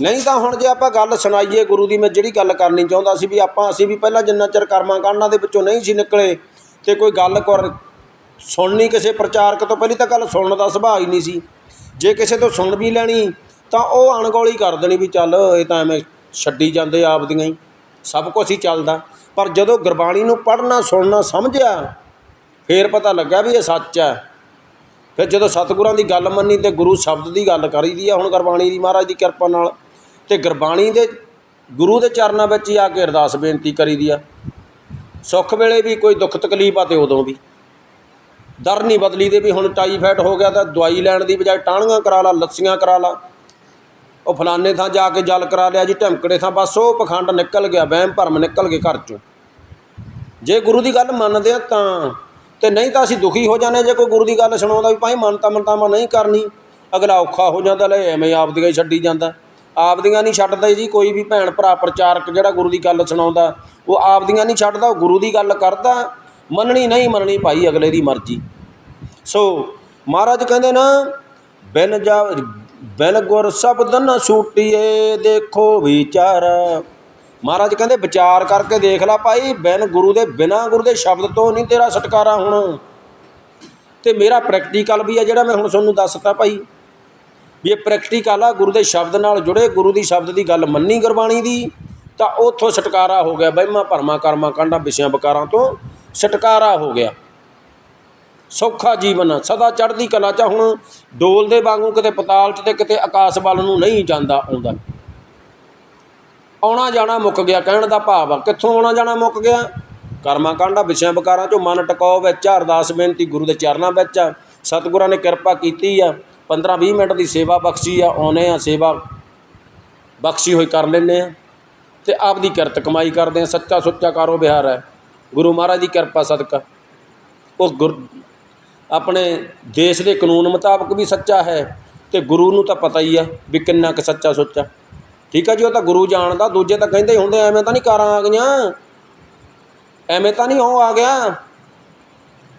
ਨਹੀਂ ਤਾਂ ਹੁਣ ਜੇ ਆਪਾਂ ਗੱਲ ਸੁਣਾਈਏ ਗੁਰੂ ਦੀ, ਮੈਂ ਜਿਹੜੀ ਗੱਲ ਕਰਨੀ ਚਾਹੁੰਦਾ ਸੀ ਵੀ ਆਪਾਂ, ਅਸੀਂ ਵੀ ਪਹਿਲਾਂ ਜਿੰਨਾ ਚਿਰ ਕਰਮਾਂ ਕਾਂਡਾਂ ਦੇ ਵਿੱਚੋਂ ਨਹੀਂ ਸੀ ਨਿਕਲੇ, ਤੇ ਕੋਈ ਗੱਲ ਕਰ ਸੁਣਨੀ ਕਿਸੇ ਪ੍ਰਚਾਰਕ ਤੋਂ ਪਹਿਲੀ ਤਾਂ ਗੱਲ ਸੁਣਨ ਦਾ ਸੁਭਾਅ ਹੀ ਨਹੀਂ ਸੀ। ਜੇ ਕਿਸੇ ਤੋਂ ਸੁਣ ਵੀ ਲੈਣੀ, ਤਾਂ ਉਹ ਅਣਗੌਲੀ ਕਰ ਦੇਣੀ ਵੀ ਚੱਲ ਇਹ ਤਾਂ ਐਵੇਂ ਛੱਡੀ ਜਾਂਦੇ ਆਪਦੀਆਂ ਹੀ। ਸਭ ਕੁਝ ਹੀ ਚੱਲਦਾ। ਪਰ ਜਦੋਂ ਗੁਰਬਾਣੀ ਨੂੰ ਪੜ੍ਹਨਾ, ਸੁਣਨਾ ਸਮਝਿਆ, ਫੇਰ ਪਤਾ ਲੱਗਾ ਵੀ ਇਹ ਸੱਚ ਹੈ। ਫਿਰ ਜਦੋਂ ਸਤਿਗੁਰਾਂ ਦੀ ਗੱਲ ਮੰਨੀ ਤੇ ਗੁਰੂ ਸ਼ਬਦ ਦੀ ਗੱਲ ਕਰੀਦੀ ਆ ਹੁਣ ਗੁਰਬਾਣੀ ਦੀ ਮਹਾਰਾਜ ਦੀ ਕਿਰਪਾ ਨਾਲ, ਤੇ ਗੁਰਬਾਣੀ ਦੇ ਗੁਰੂ ਦੇ ਚਰਨਾਂ ਵਿੱਚ ਹੀ ਆ ਕੇ ਅਰਦਾਸ ਬੇਨਤੀ ਕਰੀਦੀ ਆ। ਸੁੱਖ ਵੇਲੇ ਵੀ ਕੋਈ ਦੁੱਖ ਤਕਲੀਫ ਆ ਤੇ ਉਦੋਂ ਵੀ। ਦਰ ਨਹੀਂ ਬਦਲੀ ਦੇ ਵੀ ਹੁਣ ਟਾਈਫਾਈਡ ਹੋ ਗਿਆ ਤਾਂ ਦਵਾਈ ਲੈਣ ਦੀ ਬਜਾਏ ਟਾਹਣੀਆਂ ਕਰਾ ਲਾ, ਲੱਸੀਆਂ ਕਰਾ ਲਾ। ਉਹ ਫਲਾਣੇ ਥਾਂ ਜਾ ਕੇ ਜਲ ਕਰਾ ਲਿਆ ਜੀ ਢਮਕੜੇ ਥਾਂ ਬਸ ਉਹ ਪਖੰਡ ਨਿਕਲ ਗਿਆ, ਵਹਿਮ ਭਰਮ ਨਿਕਲ ਗਏ ਘਰ ਚੋਂ। ਜੇ ਗੁਰੂ ਦੀ ਗੱਲ ਮੰਨਦੇ ਆ ਤਾਂ, ਤੇ ਨਹੀਂ ਤਾਂ ਅਸੀਂ ਦੁਖੀ ਹੋ ਜਾਂਦੇ ਜੇ ਕੋਈ ਗੁਰੂ ਦੀ ਗੱਲ ਸੁਣਾਉਂਦਾ ਵੀ ਭਾਈ ਮੰਨਤਾ ਮੰਨਤਾਵਾਂ ਨਹੀਂ ਕਰਨੀ, ਅਗਲਾ ਔਖਾ ਹੋ ਜਾਂਦਾ, ਲੈ ਐਵੇਂ ਆਪਦੀਆਂ ਹੀ ਛੱਡੀ ਜਾਂਦਾ। ਆਪਦੀਆਂ ਨਹੀਂ ਛੱਡਦਾ ਜੀ, ਕੋਈ ਵੀ ਭੈਣ ਭਰਾ ਪ੍ਰਚਾਰਕ ਜਿਹੜਾ ਗੁਰੂ ਦੀ ਗੱਲ ਸੁਣਾਉਂਦਾ, ਉਹ ਆਪਦੀਆਂ ਨਹੀਂ ਛੱਡਦਾ, ਉਹ ਗੁਰੂ ਦੀ ਗੱਲ ਕਰਦਾ। ਮੰਨਣੀ ਨਹੀਂ ਮੰਨਣੀ ਭਾਈ ਅਗਲੇ ਦੀ ਮਰਜ਼ੀ। ਸੋ ਮਹਾਰਾਜ ਕਹਿੰਦੇ ਨਾ, ਬਿਨ ਜਾ ਬਿਨ ਗੁਰ ਸ਼ਬਦ ਨ ਛੂਟੀਏ ਦੇਖੋ ਵਿਚਾਰ। ਮਹਾਰਾਜ ਕਹਿੰਦੇ, ਵਿਚਾਰ ਕਰਕੇ ਦੇਖ ਲੈ ਭਾਈ, ਬਿਨ ਗੁਰੂ ਦੇ ਬਿਨਾ ਗੁਰੂ ਦੇ ਸ਼ਬਦ ਤੋਂ ਨਹੀਂ ਤੇਰਾ ਛੁਟਕਾਰਾ ਹੋਣਾ। ਤੇ ਮੇਰਾ ਪ੍ਰੈਕਟੀਕਲ ਵੀ ਆ ਜਿਹੜਾ ਮੈਂ ਹੁਣ ਤੁਹਾਨੂੰ ਦੱਸਤਾ ਭਾਈ। ਵੀ ਇਹ ਪ੍ਰੈਕਟੀਕਲ ਆ, ਗੁਰੂ ਦੇ ਸ਼ਬਦ ਨਾਲ ਜੁੜੇ, ਗੁਰੂ ਦੀ ਸ਼ਬਦ ਦੀ ਗੱਲ ਮੰਨੀ ਗੁਰਬਾਣੀ ਦੀ, ਤਾਂ ਉੱਥੋਂ ਛੁਟਕਾਰਾ ਹੋ ਗਿਆ ਬਹਿਮਾ ਭਰਮਾਂ ਕਰਮਾ ਕਾਂਡਾਂ ਵਿਸ਼ਿਆਂ ਬਕਾਰਾਂ ਤੋਂ। ਛਟਕਾਰਾ ਹੋ ਗਿਆ। ਸੌਖਾ ਜੀਵਨ ਸਦਾ ਚੜ੍ਹਦੀ ਕਲਾ ਚ ਹੁਣ ਡੋਲ ਦੇ ਵਾਂਗੂ ਕਿਤੇ ਪਤਾਲ ਚ ਤੇ ਕਿਤੇ ਆਕਾਸ਼ ਵੱਲ ਨੂੰ ਨਹੀਂ ਜਾਂਦਾ ਆਉਂਦਾ। ਆਉਣਾ ਜਾਣਾ ਮੁੱਕ ਗਿਆ ਕਹਿਣ ਦਾ ਭਾਵ ਆ। ਕਿੱਥੋਂ ਆਉਣਾ ਜਾਣਾ ਮੁੱਕ ਗਿਆ? ਕਰਮਾਂ ਕਾਂਡਾ ਵਿਸ਼ਿਆਂ ਵਿਕਾਰਾਂ ਚੋਂ ਮਨ ਟਿਕਾਓ ਵਿੱਚ ਆ, ਅਰਦਾਸ ਬੇਨਤੀ ਗੁਰੂ ਦੇ ਚਰਨਾਂ ਵਿੱਚ ਆ। ਸਤਿਗੁਰਾਂ ਨੇ ਕਿਰਪਾ ਕੀਤੀ ਆ। 15 20 ਮਿੰਟ ਦੀ ਸੇਵਾ ਬਖਸ਼ੀ ਆ। ਆਉਨੇ ਆ ਸੇਵਾ ਬਖਸ਼ੀ ਹੋਈ ਕਰ ਲੈਂਦੇ ਆ। ਤੇ ਆਪਦੀ ਕਿਰਤ ਕਮਾਈ ਕਰਦੇ ਆ। ਸੱਚਾ ਸੁੱਚਾ ਕਾਰੋ ਵਿਹਾਰ ਹੈ ਗੁਰੂ ਮਹਾਰਾਜ ਦੀ ਕਿਰਪਾ ਸਦਕਾ। ਉਹ ਗੁਰ ਆਪਣੇ ਦੇਸ਼ ਦੇ ਕਾਨੂੰਨ ਮੁਤਾਬਕ ਵੀ ਸੱਚਾ ਹੈ ਤੇ ਗੁਰੂ ਨੂੰ ਤਾਂ ਪਤਾ ਹੀ ਹੈ ਵੀ ਕਿੰਨਾ ਕੁ ਸੱਚਾ ਸੁੱਚਾ। ਠੀਕ ਆ ਜੀ, ਉਹ ਤਾਂ ਗੁਰੂ ਜਾਣਦਾ, ਦੂਜੇ ਤਾਂ ਕਹਿੰਦੇ ਹੁੰਦੇ ਐਵੇਂ ਤਾਂ ਨਹੀਂ ਕਾਰਾਂ ਆ ਗਈਆਂ। ਐਵੇਂ ਤਾਂ ਨਹੀਂ ਉਹ ਆ ਗਿਆ।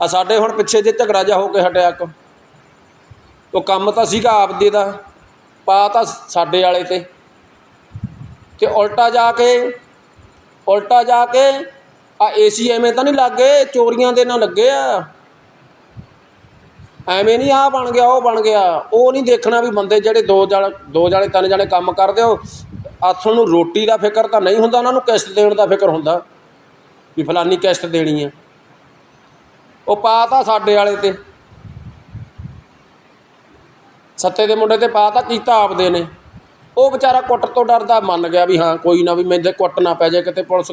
ਆ ਸਾਡੇ ਹੁਣ ਪਿੱਛੇ ਜੇ ਝਗੜਾ ਜਾ ਹੋ ਕੇ ਹਟਿਆ ਇੱਕ। ਉਹ ਕੰਮ ਤਾਂ ਸੀਗਾ ਆਪਦੇ ਦਾ, ਪਾ ਤਾਂ ਸਾਡੇ ਵਾਲੇ ਤੇ। ਤੇ ਉਲਟਾ ਜਾ ਕੇ, ਉਲਟਾ ਜਾ ਕੇ ਆ ਏਸੀ ਐਵੇਂ ਤਾਂ ਨਹੀਂ ਲੱਗੇ, ਚੋਰੀਆਂ ਦੇ ਨਾਲ ਲੱਗੇ ਆ। ਐਵੇਂ ਨਹੀਂ ਆ ਬਣ ਗਿਆ, ਉਹ ਬਣ ਗਿਆ। ਉਹ ਨਹੀਂ ਦੇਖਣਾ ਵੀ ਬੰਦੇ ਜਿਹੜੇ ਦੋ ਜਣੇ ਦੋ ਜਾਣੇ ਤਿੰਨ ਜਾਣੇ ਕੰਮ ਕਰਦੇ ਹੋ ਆਥਣ ਨੂੰ ਰੋਟੀ ਦਾ ਫਿਕਰ ਤਾਂ ਨਹੀਂ ਹੁੰਦਾ, ਉਹਨਾਂ ਨੂੰ ਕਿਸ਼ਤ ਦੇਣ ਦਾ ਫਿਕਰ ਹੁੰਦਾ, ਵੀ ਫਲਾਨੀ ਕਿਸ਼ਤ ਦੇਣੀ ਆ। ਉਹ ਪਾ ਤਾਂ ਸਾਡੇ ਵਾਲੇ ਤੇ। ਸੱਤੇ ਦੇ ਮੁੰਡੇ ਤੇ ਪਾ ਤਾਂ ਕੀਤਾ ਆਪਦੇ ਨੇ। ਉਹ ਵਿਚਾਰਾ ਕੁੱਟ ਤੋਂ ਡਰਦਾ, ਮੰਨ ਗਿਆ ਵੀ ਹਾਂ, ਕੋਈ ਨਾ ਵੀ ਮੇਰੇ ਕੁੱਟ ਨਾ ਪੈ ਜਾਏ, ਕਿਤੇ ਪੁਲਿਸ